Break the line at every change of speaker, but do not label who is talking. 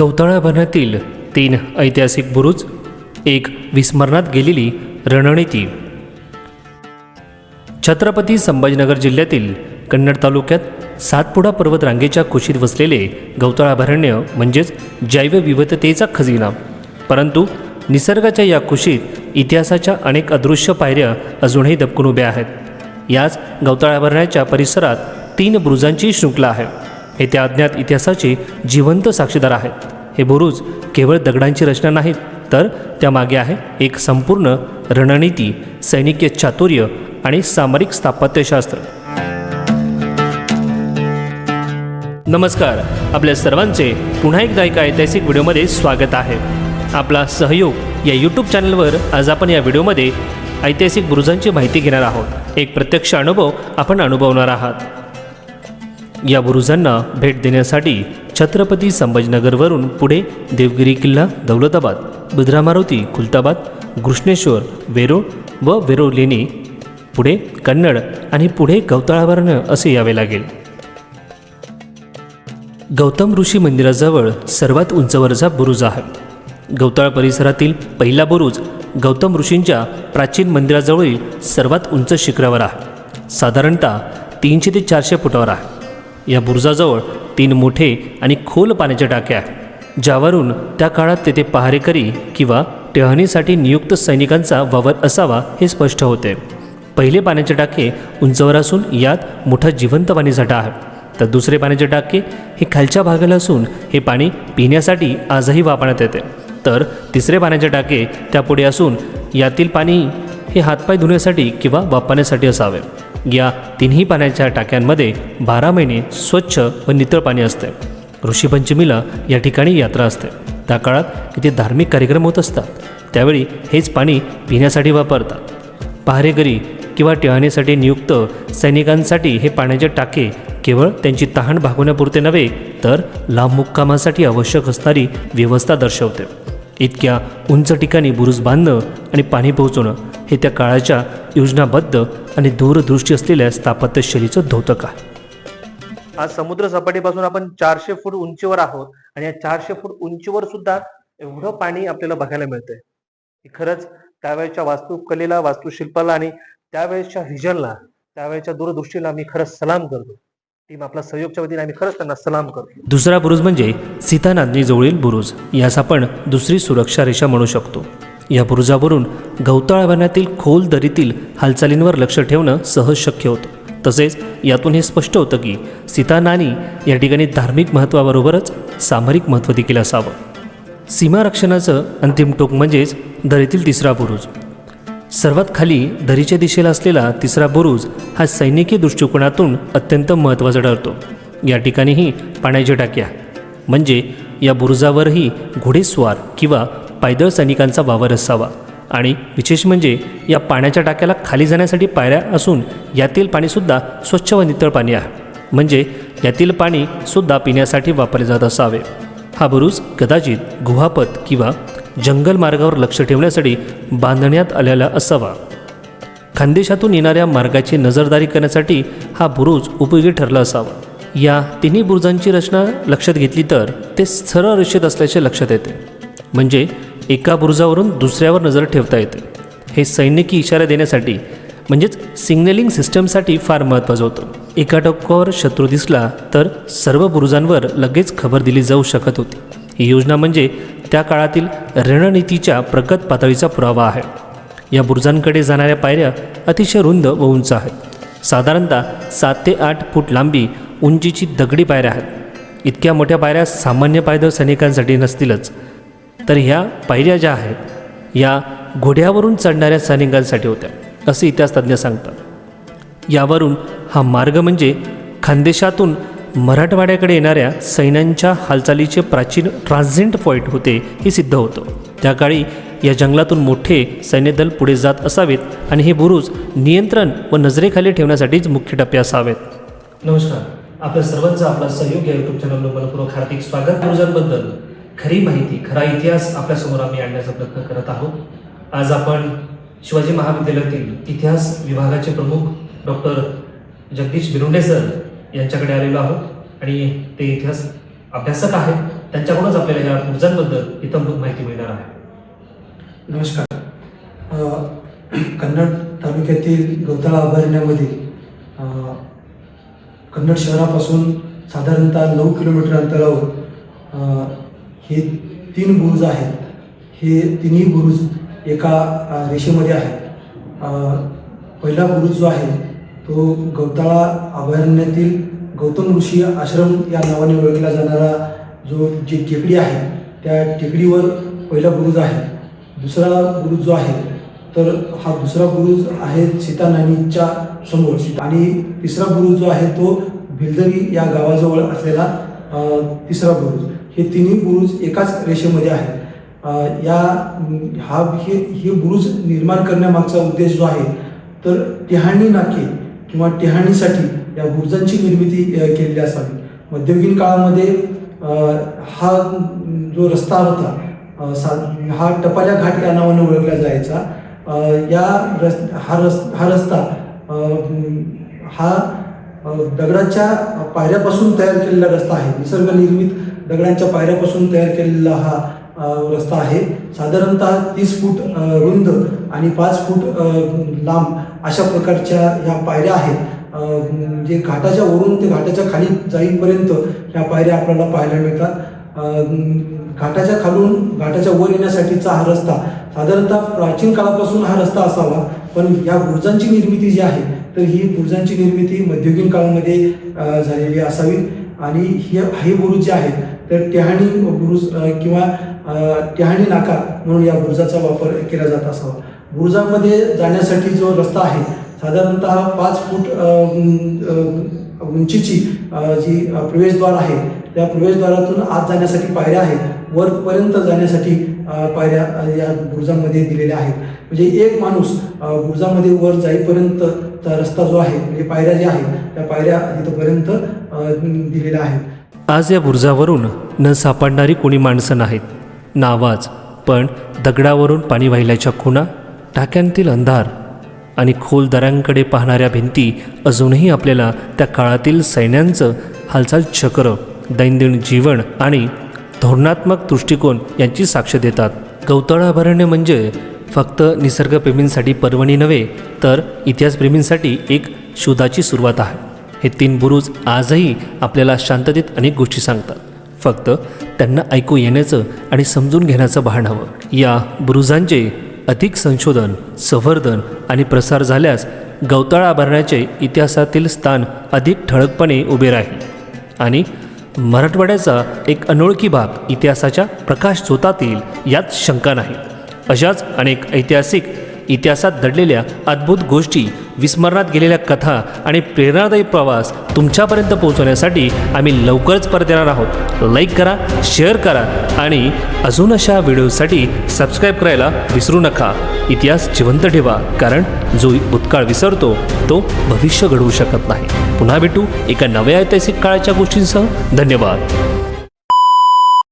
गवताळाभरणातील तीन ऐतिहासिक बुरुज एक विस्मरणात गेलेली रणनीती. छत्रपती संभाजीनगर जिल्ह्यातील कन्नड तालुक्यात सातपुडा पर्वत रांगेच्या कुशीत वसलेले गवताळाभरण्य म्हणजेच जैवविविधतेचा खजिना. परंतु निसर्गाच्या या कुशीत इतिहासाच्या अनेक अदृश्य पायऱ्या अजूनही दबकून उभ्या आहेत. याच गवताळाभरण्याच्या परिसरात तीन बुरुजांची शृंखला आहे. हे त्या अज्ञात इतिहासाचे जिवंत साक्षीदार आहेत. हे बुरुज केवळ दगडांची रचना नाहीत तर त्यामागे आहे एक संपूर्ण रणनीती सैनिकीय चातुर्य आणि सामरिक स्थापत्यशास्त्र. नमस्कार आपल्या सर्वांचे पुन्हा एकदा एका ऐतिहासिक व्हिडिओमध्ये स्वागत आहे. आपला सहयोग या यूट्यूब चॅनलवर आज आपण या व्हिडिओमध्ये ऐतिहासिक बुरुजांची माहिती घेणार आहोत. एक प्रत्यक्ष अनुभव आपण अनुभवणार आहात. या बुरुजांना भेट देण्यासाठी छत्रपती संभाजीनगरवरून पुढे देवगिरी किल्ला दौलताबाद बिद्रा खुलताबाद घृष्णेश्वर वेरूळ व वेरूळ लेणी पुढे कन्नड आणि पुढे गवताळावर्ण असे यावे लागेल. गौतम ऋषी मंदिराजवळ सर्वात उंचवरचा बुरुज आहे. गवताळ परिसरातील पहिला बुरुज गौतम ऋषींच्या प्राचीन मंदिराजवळील सर्वात उंच शिखरावर आहे. साधारणतः तीनशे ते चारशे फुटावर आहे. या बुरुजाजवळ तीन मोठे आणि खोल पाण्याचे टाके आहेत ज्यावरून त्या काळात तेथे पहारेकरी किंवा टेहणीसाठी नियुक्त सैनिकांचा वावर असावा हे स्पष्ट होते. पहिले पाण्याचे टाके उंचवर असून यात मोठा जिवंत पाणीसाठा आहे. तर दुसरे पाण्याचे टाके हे खालच्या भागाला असून हे पाणी पिण्यासाठी आजही वापरण्यात येते. तर तिसरे पाण्याचे टाके त्यापुढे असून यातील पाणी हे हातपाय धुण्यासाठी किंवा वापरण्यासाठी असावे. या तिन्ही पाण्याच्या टाक्यांमध्ये बारा महिने स्वच्छ व नितळ पाणी असते. ऋषीपंचमीला या ठिकाणी यात्रा असते. त्या काळात इथे धार्मिक कार्यक्रम होत असतात. त्यावेळी हेच पाणी पिण्यासाठी वापरतात. पहारेकरी किंवा टिहाणीसाठी नियुक्त सैनिकांसाठी हे पाण्याचे टाके केवळ त्यांची तहान भागवण्यापुरते नव्हे तर लांब मुक्कामासाठी आवश्यक असणारी व्यवस्था दर्शवते. इतक्या उंच ठिकाणी बुरुज बांधणं आणि पाणी पोहोचवणं हे त्या काळाच्या योजनाबद्ध आणि दूरदृष्टी असलेल्या स्थापत्यशैलीचं द्योतक आहे.
आज समुद्र सपाटीपासून आपण चारशे फूट उंचीवर आहोत आणि या चारशे फूट उंचीवर सुद्धा एवढं पाणी आपल्याला बघायला मिळतंय. हे खरंच त्यावेळेच्या वास्तुकलेला वास्तुशिल्पाला आणि त्यावेळेच्या व्हिजनला त्यावेळेच्या दूरदृष्टीला मी खरंच सलाम करतो. टीम आपला सहयोगच्या वतीने आम्ही खरंच त्यांना सलाम करतो.
दुसरा बुरुज म्हणजे सीतानादनीजवळील बुरुज. यास आपण दुसरी सुरक्षा रेषा म्हणू शकतो. या बुरुजावरून गवताळ खोल दरीतील हालचालींवर लक्ष ठेवणं सहज शक्य होतं. तसेच यातून हे स्पष्ट होतं की सीता नाणी या ठिकाणी धार्मिक महत्त्वाबरोबरच सामरिक महत्त्व देखील असावं. सीमारक्षणाचं अंतिम टोक म्हणजेच दरीतील तिसरा बुरुज. सर्वात खाली दरीच्या दिशेला असलेला तिसरा बुरुज हा सैनिकी दृष्टिकोनातून अत्यंत महत्त्वाचा ठरतो. या ठिकाणीही पाण्याच्या टाक्या. म्हणजे या बुरुजावरही घोडेस्वार किंवा पायदळ सैनिकांचा वावर असावा. आणि विशेष म्हणजे या पाण्याच्या टाक्याला खाली जाण्यासाठी पायऱ्या असून यातील पाणीसुद्धा स्वच्छ व नितळ पाणी आहे. म्हणजे यातील पाणी सुद्धा पिण्यासाठी वापरले जात असावे. हा बुरुज कदाचित गुहापत किंवा जंगल मार्गावर लक्ष ठेवण्यासाठी बांधण्यात आलेला असावा. खानदेशातून येणाऱ्या मार्गाची नजरदारी करण्यासाठी हा बुरुज उपयोगी ठरला असावा. या तिन्ही बुरुजांची रचना लक्षात घेतली तर ते सरळ रेषेत असल्याचे लक्षात येते. म्हणजे एका बुरुजावरून दुसऱ्यावर नजर ठेवता येते. हे सैनिकी इशारा देण्यासाठी म्हणजेच सिग्नलिंग सिस्टमसाठी फार महत्त्वाचं होतं. एका टोकावर शत्रू दिसला तर सर्व बुरुजांवर लगेच खबर दिली जाऊ शकत होती. ही योजना म्हणजे त्या काळातील रणनीतीच्या प्रगत पातळीचा पुरावा आहे. या बुरुजांकडे जाणाऱ्या पायऱ्या अतिशय रुंद व उंच आहेत. साधारणतः सात ते आठ फूट लांबी उंचीची दगडी पायऱ्या आहेत. इतक्या मोठ्या पायऱ्या सामान्य पायदळ सैनिकांसाठी नसतीलच. तर ह्या पायऱ्या ज्या आहेत या घोड्यावरून चढणाऱ्या सैनिकांसाठी होत्या असे इतिहास तज्ज्ञ सांगतात. यावरून हा मार्ग म्हणजे खानदेशातून मराठवाड्याकडे येणाऱ्या सैन्यांच्या हालचालीचे प्राचीन ट्रान्झेंट पॉईंट होते हे सिद्ध होतं. त्या काळी या जंगलातून मोठे सैन्यदल पुढे जात असावेत आणि हे बुरुज नियंत्रण व नजरेखाली ठेवण्यासाठीच मुख्य टप्पे असावेत. नमस्कार. आपल्या सर्वांचा आपला सहयोग या युट्यूब चॅनलवर मनपूर्वक हार्दिक स्वागत. बुरुजांबद्दल खरी माहिती खरा इतिहास आपल्यासमोर आम्ही आणण्याचा प्रयत्न करत आहोत. आज आपण शिवाजी महाविद्यालयातील इतिहास विभागाचे प्रमुख डॉक्टर जगदीश बिरुंडे सर यांच्याकडे आलेलो आहोत आणि ते इतिहास अभ्यासक आहेत. त्यांच्याकडूनच आपल्याला या ऊर्जांबद्दल इतंभूत माहिती मिळणार आहे.
नमस्कार. कन्नड तालुक्यातील गवताळा अभयारण्यामध्ये कन्नड शहरापासून साधारणतः नऊ किलोमीटर अंतरावर हे तीन बुरुज आहेत. हे तिन्ही बुरुज एका रेषेमध्ये आहेत. पहिला बुरुज जो आहे तो गवताळा अभयारण्यातील गौतम ऋषी आश्रम या नावाने ओळखला जाणारा जो जी टेकडी आहे त्या टेकडीवर पहिला बुरुज आहे. दुसरा बुरुज जो आहे तर हा दुसरा बुरुज आहे सीता नानीच्या समोर. आणि तिसरा बुरुज जो आहे तो भिलदरी या गावाजवळ असलेला तिसरा बुरुज हे तिन्ही बुरुज एकाच रेषेमध्ये आहेत. या हा हे हे बुरुज निर्माण करण्यामागचा उद्देश जो आहे तर टेहाणी नाके किंवा टेहाणीसाठी या बुरुजांची निर्मिती केलेली असावी. मध्ययुगीन काळामध्ये हा जो रस्ता होता सा हा टपाल्या घाट या नावाने ओळखला जायचा. या रस हा रस् हा रस्ता हा दगडाच्या पायऱ्यापासून तयार केलेला रस्ता आहे. निसर्ग निर्मित दगडांच्या पायऱ्यापासून तयार केलेला हा रस्ता आहे. साधारणतः तीस फूट रुंद आणि पाच फूट लांब अशा प्रकारच्या ह्या पायऱ्या आहेत. जे म्हणजे घाटाच्या वरून ते घाटाच्या खाली जाईपर्यंत ह्या पायऱ्या आपल्याला पाहायला मिळतात. घाटाच्या खालून घाटाच्या वर येण्यासाठीचा हा रस्ता साधारणतः प्राचीन काळापासून हा रस्ता असावा पण या गुरुजांची निर्मिती जी आहे तर ही बुरुजांची निर्मिती मध्ययुगीन काळामध्ये झालेली असावी. आणि हे हे बुरुज जे आहेत तर टेहाणी बुरुज किंवा अ, नाका म्हणून या बुरुजाचा वापर केला जात असावा. बुरुजामध्ये जाण्यासाठी जो रस्ता आहे साधारणतः पाच फूट उंचीची जी प्रवेशद्वार आहे त्या प्रवेशद्वारातून आत जाण्यासाठी पायऱ्या आहेत. वरपर्यंत जाण्यासाठी पायऱ्या या बुरुजामध्ये दिलेल्या आहेत. म्हणजे एक माणूस बुरुजामध्ये वर जाईपर्यंतचा रस्ता जो आहे म्हणजे पायऱ्या ज्या आहेत त्या पायऱ्या तिथपर्यंत दिलेल्या आहेत.
आज या बुरुजावरून न सापडणारी कोणी माणसं नाहीत. ना आवाज पण दगडावरून पाणी वाहिल्याच्या खुणा टाक्यांतील अंधार आणि खोल दऱ्यांकडे पाहणाऱ्या भिंती अजूनही आपल्याला त्या काळातील सैन्यांचं हालचाल चक्र दैनंदिन जीवन आणि धोरणात्मक दृष्टिकोन यांची साक्ष देतात. गवताळा अभयारण्य म्हणजे फक्त निसर्गप्रेमींसाठी पर्वणी नव्हे तर इतिहासप्रेमींसाठी एक शोधाची सुरुवात आहे. हे तीन बुरुज आजही आपल्याला शांततेत अनेक गोष्टी सांगतात. फक्त त्यांना ऐकू येण्याचं आणि समजून घेण्याचं भान हवं. या बुरुजांचे अधिक संशोधन संवर्धन आणि प्रसार झाल्यास गवताळा अभयारण्याचे इतिहासातील स्थान अधिक ठळकपणे उभे राहील. आणि मराठवाड्याचा एक अनोळखी भाग इतिहासाच्या प्रकाश झोतात येईल यात शंका नाही. अशाच अनेक ऐतिहासिक इतिहासात दडलेल्या अद्भुत गोष्टी विस्मरणात गेलेल्या कथा आणि प्रेरणादायी प्रवास तुमच्यापर्यंत पोहोचवण्यासाठी आम्ही लवकरच परत येणार आहोत. लाईक करा शेअर करा आणि अजून अशा व्हिडिओसाठी सबस्क्राईब करायला विसरू नका. इतिहास जिवंत ठेवा कारण जो भूतकाळ विसरतो तो भविष्य घडवू शकत नाही. पुन्हा भेटू एका नव्या ऐतिहासिक काळाच्या गोष्टींसह. धन्यवाद.